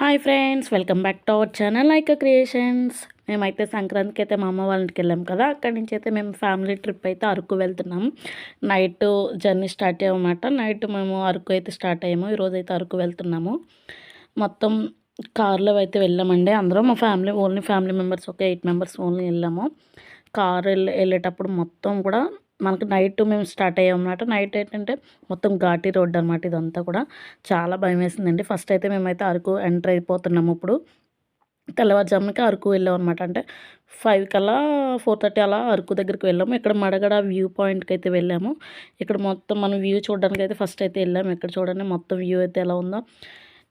Hi friends welcome back to our channel like creations మేమైతే సంక్రాంతికి అయితే మా అమ్మ వాళ్ళ ఇంటికి వెళ్ళాం కదా. అక్కడి నుంచి అయితే మేము ఫ్యామిలీ ట్రిప్ అయితే అరకు వెళ్తున్నాం. నైట్ జర్నీ స్టార్ట్ అయ్యామన్నమాట. నైట్ మేము అరకు అయితే స్టార్ట్ అయ్యాము. ఈరోజు అయితే అరకు వెళ్తున్నాము. మొత్తం కార్లో అయితే వెళ్ళామండి అందరం. మా ఫ్యామిలీ ఓన్లీ ఫ్యామిలీ మెంబర్స్ ఒక ఎయిట్ మెంబర్స్ ఓన్లీ వెళ్ళాము. కార్ వెళ్ళేటప్పుడు మొత్తం కూడా మనకు నైట్ మేము స్టార్ట్ అయ్యాం నైట్ ఏంటంటే మొత్తం ఘాటీ రోడ్ అనమాట ఇదంతా కూడా. చాలా భయం వేసిందండి. ఫస్ట్ అయితే మేమైతే అరకు ఎంటర్ అయిపోతున్నాము ఇప్పుడు. తెల్లవారుజామునకి అరకు వెళ్ళాం అనమాట అంటే ఫైవ్ కల్లా ఫోర్ థర్టీ అలా అరకు దగ్గరికి వెళ్ళాము. ఇక్కడ మడగడ వ్యూ పాయింట్కి అయితే వెళ్ళాము. ఇక్కడ మొత్తం మనం వ్యూ చూడడానికి అయితే ఫస్ట్ అయితే వెళ్ళాము ఇక్కడ చూడండి మొత్తం వ్యూ అయితే ఎలా ఉందో.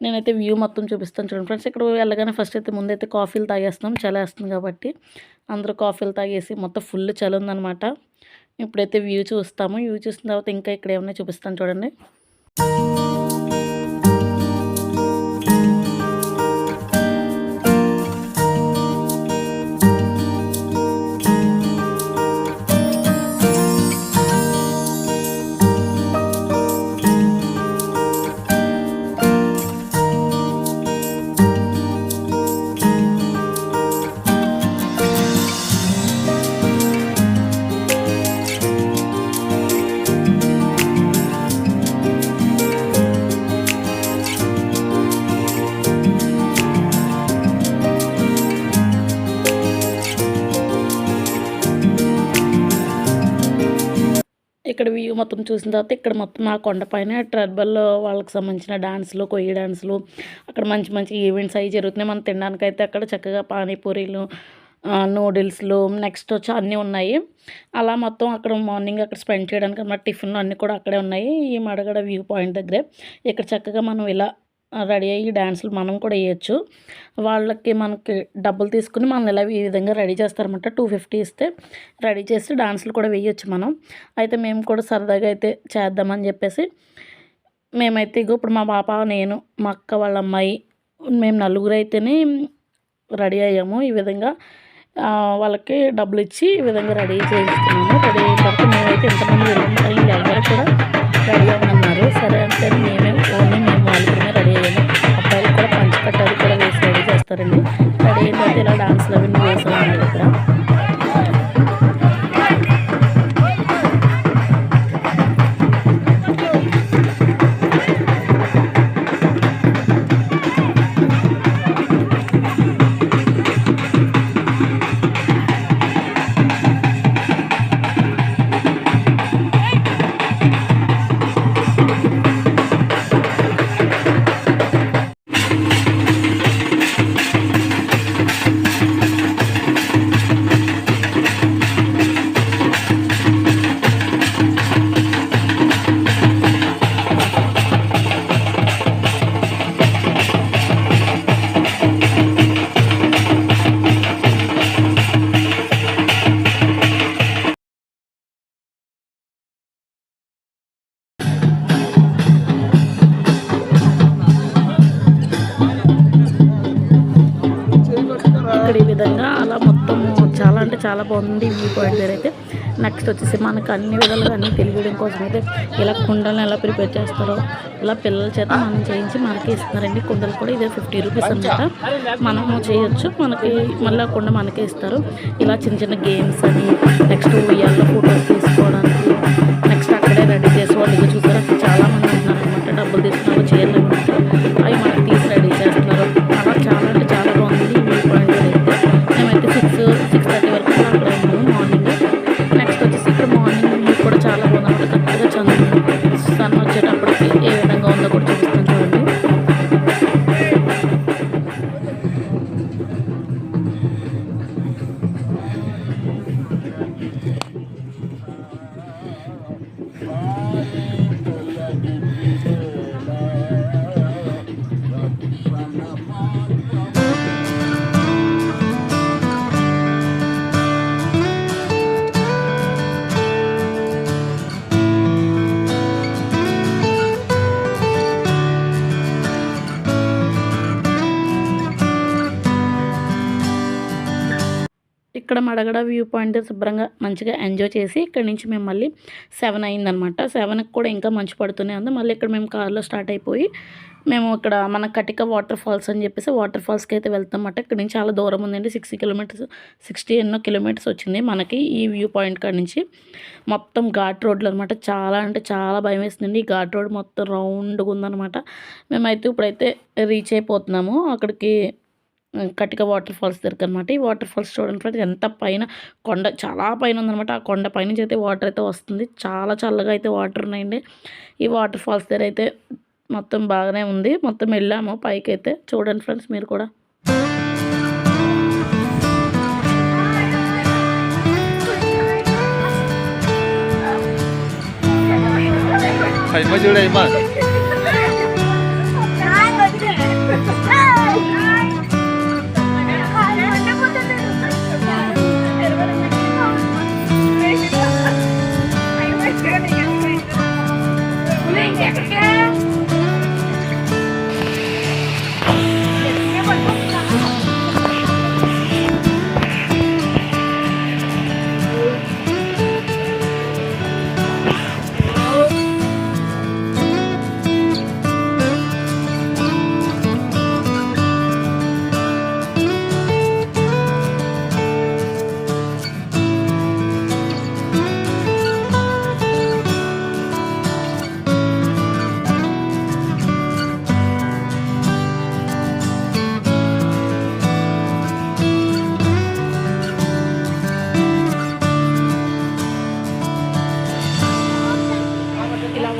నేనైతే వ్యూ మొత్తం చూపిస్తాను చూడండి ఫ్రెండ్స్. ఇక్కడ వెళ్ళగానే ఫస్ట్ అయితే ముందైతే కాఫీలు తాగేస్తున్నాం. చలి వేస్తుంది కాబట్టి అందరూ కాఫీలు తాగేసి మొత్తం ఫుల్ చలి ఉందనమాట ఇప్పుడైతే వ్యూ చూస్తాము. వ్యూ చూసిన తర్వాత ఇంకా ఇక్కడ ఏమైనా చూపిస్తాను చూడండి. ఇక్కడ వ్యూ మొత్తం చూసిన తర్వాత ఇక్కడ మొత్తం ఆ కొండపైన ట్రెడ్బల్ వాళ్ళకి సంబంధించిన డాన్స్లు కొయ్యి డాన్స్లు అక్కడ మంచి మంచి ఈవెంట్స్ అవి జరుగుతున్నాయి. మనం తినడానికి అయితే అక్కడ చక్కగా పానీపూరీలు నూడిల్స్లు నెక్స్ట్ వచ్చి అన్నీ ఉన్నాయి. అలా మొత్తం అక్కడ మార్నింగ్ అక్కడ స్పెండ్ చేయడానికి అన్నమాట. టిఫిన్లు అన్నీ కూడా అక్కడే ఉన్నాయి. ఈ మడగడ వ్యూ పాయింట్ దగ్గరే. ఇక్కడ చక్కగా మనం ఇలా రెడీ అయ్యి డ్యాన్సులు మనం కూడా వేయచ్చు. వాళ్ళకి మనకి డబ్బులు తీసుకుని మనం ఇలా ఈ విధంగా రెడీ చేస్తారనమాట టూ ఫిఫ్టీ ఇస్తే రెడీ చేసి డాన్సులు కూడా వేయచ్చు మనం. అయితే మేము కూడా సరదాగా అయితే చేద్దామని చెప్పేసి మేమైతే ఇగో ఇప్పుడు మా పాప నేను మా అక్క వాళ్ళ అమ్మాయి మేము నలుగురు అయితేనే రెడీ అయ్యాము. ఈ విధంగా వాళ్ళకి డబ్బులు ఇచ్చి ఈ విధంగా రెడీ చేయిస్తున్నాము. రెడీ అయిన తర్వాత మేమైతే ఎంతమంది వెళ్ళాము ఎవరు కూడా రెడీ అయ్యామన్నారు సరే అంటే మేమే ఓన్లీ చేస్తారండి రెడీ అయిన తర్వాత ఇలా డాన్స్లు అంటే చాలా బాగుంది వ్యూ పాయింట్ దగ్గర అయితే. నెక్స్ట్ వచ్చేసి మనకు అన్ని విధాలుగా అన్ని తెలియడం కోసం అయితే ఇలా కుండలను ఎలా ప్రిపేర్ చేస్తారో ఇలా పిల్లల చేత మనం చేయించి మనకి ఇస్తున్నారండి. కుండలు కూడా ఇదే ఫిఫ్టీ రూపీస్ అనమాట మనము చేయొచ్చు. మనకి మళ్ళీ కుండ మనకే ఇస్తారు. ఇలా చిన్న చిన్న గేమ్స్ అని నెక్స్ట్ ఉయ్యాల్లో ఫోటోస్ తీసుకోవడానికి అక్కడ మడగడ వ్యూ పాయింట్ శుభ్రంగా మంచిగా ఎంజాయ్ చేసి ఇక్కడ నుంచి మేము మళ్ళీ సెవెన్ అయిందనమాట. సెవెన్కి కూడా ఇంకా మంచు పడుతూనే ఉంది. మళ్ళీ ఇక్కడ మేము కార్లో స్టార్ట్ అయిపోయి మేము ఇక్కడ మన కటిక వాటర్ ఫాల్స్ అని చెప్పేసి వాటర్ ఫాల్స్కి అయితే వెళ్తాం అన్నమాట ఇక్కడ నుంచి చాలా దూరం ఉందండి. సిక్స్టీ కిలోమీటర్స్ సిక్స్టీ ఎన్నో కిలోమీటర్స్ వచ్చింది మనకి ఈ వ్యూ పాయింట్ కాడ నుంచి. మొత్తం ఘాట్ రోడ్లు అనమాట. చాలా అంటే చాలా భయం వేస్తుందండి ఈ ఘాట్ రోడ్ మొత్తం రౌండ్గా ఉందన్నమాట. మేమైతే ఇప్పుడైతే రీచ్ అయిపోతున్నాము. అక్కడికి కటిక వాటర్ ఫాల్స్ దగ్గర అనమాట ఈ వాటర్ ఫాల్స్ చూడండి ఫ్రెండ్స్ ఎంత పైన కొండ చాలా పైన ఉందన్నమాట. ఆ కొండ పైనుంచి అయితే వాటర్ అయితే వస్తుంది. చాలా చల్లగా అయితే వాటర్ ఉన్నాయండి. ఈ వాటర్ ఫాల్స్ దగ్గర అయితే మొత్తం బాగానే ఉంది. మొత్తం వెళ్ళాము పైకి అయితే. చూడండి ఫ్రెండ్స్ మీరు కూడా. చూడు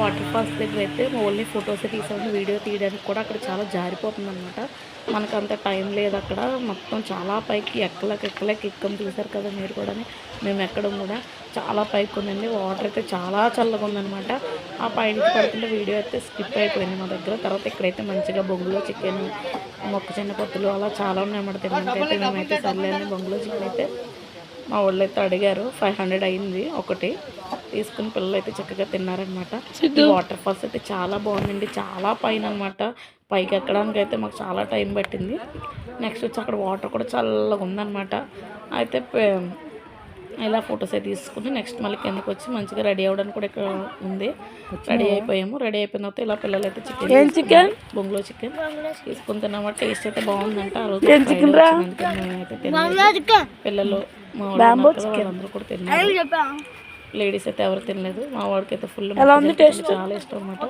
వాటర్ ఫాల్స్ దగ్గర అయితే ఓన్లీ ఫొటోసే తీసాము వీడియో తీయడానికి కూడా అక్కడ చాలా జారిపోతుంది అనమాట మనకు అంత టైం లేదు అక్కడ. మొత్తం చాలా పైకి ఎక్కలకెక్కలకి ఎక్కలేక ఎక్కం చూసారు కదా మీరు కూడా మేము ఎక్కడం కూడా చాలా పైకి ఉందండి. వాటర్ అయితే చాలా చల్లగా ఉందన్నమాట. ఆ పైనుంచి పడుతుంటే వీడియో అయితే స్కిప్ అయిపోయింది మా దగ్గర. తర్వాత ఇక్కడైతే మంచిగా బొంగులో చికెన్ మొక్కజొన్న పొత్తులు అలా చాలా ఉన్నాయన్నమాట తినడానికి అయితే. మేమైతే సర్లేని బొంగులో చికెన్ అయితే మా వాళ్ళు అయితే అడిగారు. ఫైవ్ హండ్రెడ్ అయింది ఒకటి. తీసుకుని పిల్లలు అయితే చక్కగా తిన్నారనమాట వాటర్ ఫాల్స్ అయితే చాలా బాగుందండి. చాలా పైన అనమాట పైకి ఎక్కడానికి అయితే మాకు చాలా టైం పట్టింది. నెక్స్ట్ వచ్చి అక్కడ వాటర్ కూడా చల్లగా ఉందన్నమాట. అయితే పే- ఇలా ఫొటోస్ అయితే తీసుకుని నెక్స్ట్ మళ్ళీ కిందకి వచ్చి మంచిగా రెడీ అవ్వడానికి కూడా ఇక్కడ ఉంది. రెడీ అయిపోయాము. రెడీ అయిపోయిన తర్వాత ఇలా పిల్లలు అయితే చికెన్ చికెన్ బొంగులో చికెన్ తీసుకుని తిన్నామా? టేస్ట్ అయితే బాగుందంట. ఆ రోజు పిల్లలు మా వాళ్ళందరూ కూడా తిన్నారు. లేడీస్ అయితే ఎవరు తినలేదు. మా వాడికి అయితే ఫుల్ చాలా ఇష్టం అన్నమాట.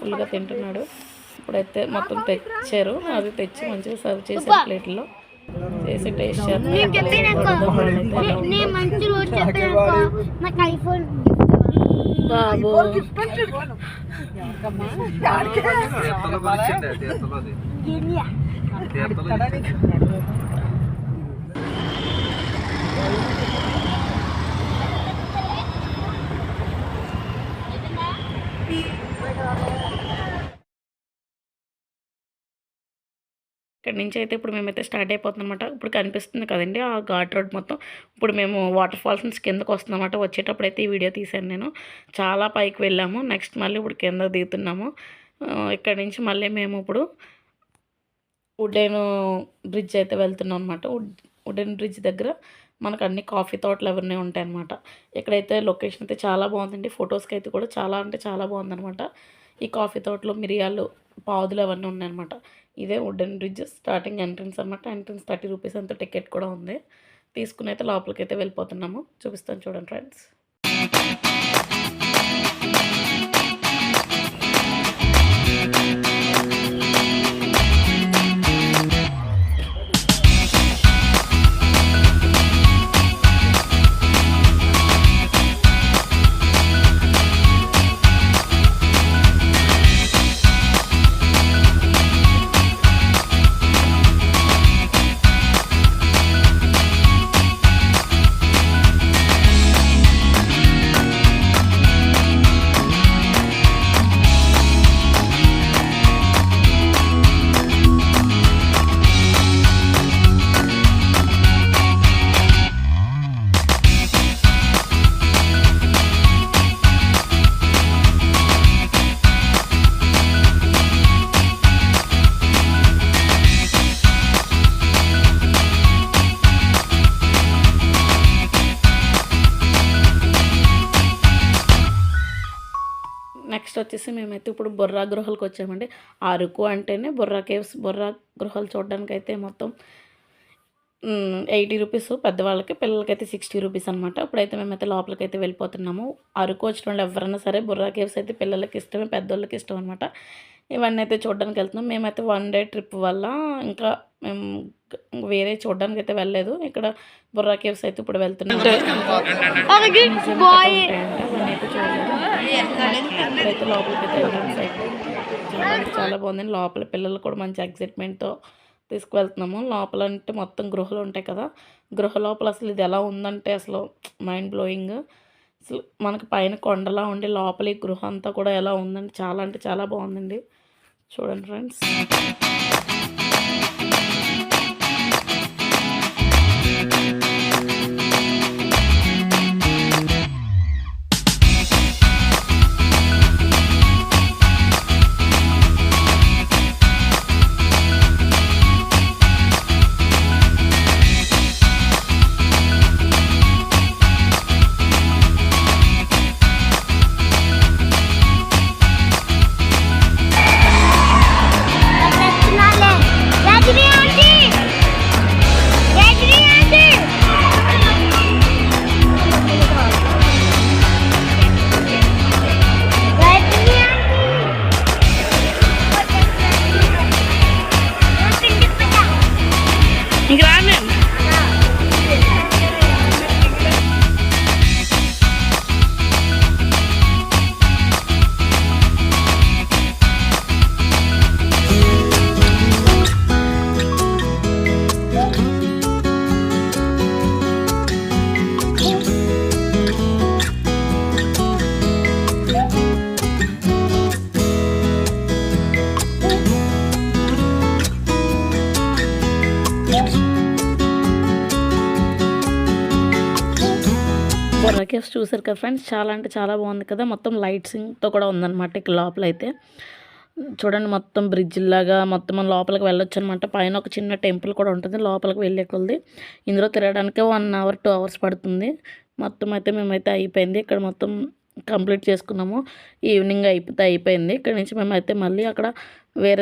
ఫుల్గా తింటున్నాడు. ఇప్పుడైతే మొత్తం తెచ్చారు. అది తెచ్చి మంచిగా సర్వ్ చేసారు ప్లేట్లో. చేసి టేస్ట్ నేను మంచి రోజు చెప్పాను నాకు ఐఫోన్ బాబు. తీర్థంలో ఇక్కడ నుంచి అయితే ఇప్పుడు మేమైతే స్టార్ట్ అయిపోతున్నాం అనమాట ఇప్పుడు కనిపిస్తుంది కదండి ఆ ఘాట్ రోడ్ మొత్తం. ఇప్పుడు మేము వాటర్ ఫాల్స్ నుంచి కిందకు వస్తుందన్నమాట. వచ్చేటప్పుడు అయితే ఈ వీడియో తీశాను నేను. చాలా పైకి వెళ్ళాము. నెక్స్ట్ మళ్ళీ ఇప్పుడు కింద దిగుతున్నాము. ఇక్కడ నుంచి మళ్ళీ మేము ఇప్పుడు వుడెన్ బ్రిడ్జ్ అయితే వెళ్తున్నాం అనమాట వుడెన్ బ్రిడ్జ్ దగ్గర మనకు అన్ని కాఫీ తోటలు అవన్నీ ఉంటాయి అనమాట ఇక్కడైతే లొకేషన్ అయితే చాలా బాగుందండి. ఫొటోస్కి అయితే కూడా చాలా అంటే చాలా బాగుందన్నమాట. ఈ కాఫీ తోటలో మిరియాలు పాదులు అవన్నీ ఉన్నాయన్నమాట. ఇదే వుడెన్ బ్రిడ్జ్ స్టార్టింగ్ ఎంట్రన్స్ అనమాట ఎంట్రన్స్ థర్టీ రూపీస్ అంత టికెట్ కూడా ఉంది. తీసుకుని అయితే లోపలికి అయితే వెళ్ళిపోతున్నాము. చూపిస్తాను చూడండి ఫ్రెండ్స్ వచ్చేసి మేమైతే ఇప్పుడు బొర్రా గృహాలకు వచ్చామండి. అరకు అంటేనే బొర్రా కేవ్స్ బొర్రా గృహాలు చూడడానికైతే అయితే మొత్తం ఎయిటీ రూపీస్ పెద్దవాళ్ళకి పిల్లలకైతే సిక్స్టీ రూపీస్ అనమాట ఇప్పుడైతే మేమైతే లోపలికి అయితే వెళ్ళిపోతున్నాము. అరకు వచ్చిన వాళ్ళు ఎవరైనా సరే బుర్రా కేవ్స్ అయితే పిల్లలకి ఇష్టమే పెద్దోళ్ళకి ఇష్టం అనమాట ఇవన్నీ అయితే చూడడానికి వెళ్తున్నాం మేమైతే వన్ డే ట్రిప్ వల్ల ఇంకా మేము వేరే చూడడానికి అయితే వెళ్ళలేదు. ఇక్కడ బుర్రా కేవ్స్ అయితే ఇప్పుడు వెళ్తున్నాం. అయితే లోపలికి అయితే ఎంట్రన్స్ అయితే చాలా అంటే చాలా బాగుంది. లోపల పిల్లలు కూడా మంచి ఎగ్జైట్మెంట్తో తీసుకువెళ్తున్నాము. లోపల అంటే మొత్తం గృహలు ఉంటాయి కదా. గృహ లోపల అసలు ఇది ఎలా ఉందంటే అసలు మైండ్ బ్లోయింగ్ అసలు మనకి పైన కొండలా ఉండి లోపల ఈ గృహ అంతా కూడా ఎలా ఉందంటే చాలా అంటే చాలా బాగుందండి. చూడండి ఫ్రెండ్స్ బొర్రా కేవ్స్ చూసారు కదా ఫ్రెండ్స్ చాలా అంటే చాలా బాగుంది కదా. మొత్తం లైట్సింగ్తో కూడా ఉందన్నమాట ఇక్కడ లోపల అయితే చూడండి మొత్తం బ్రిడ్జ్ లాగా మొత్తం మనం లోపలికి వెళ్ళొచ్చు అనమాట పైన ఒక చిన్న టెంపుల్ కూడా ఉంటుంది. లోపలికి వెళ్ళే కొలది ఇందులో తిరగడానికి వన్ అవర్ టూ అవర్స్ పడుతుంది. మొత్తం అయితే మేమైతే అయిపోయింది. ఇక్కడ మొత్తం కంప్లీట్ చేసుకున్నాము. ఈవినింగ్ అయిపోతే అయిపోయింది. ఇక్కడ నుంచి మేమైతే మళ్ళీ అక్కడ వేరే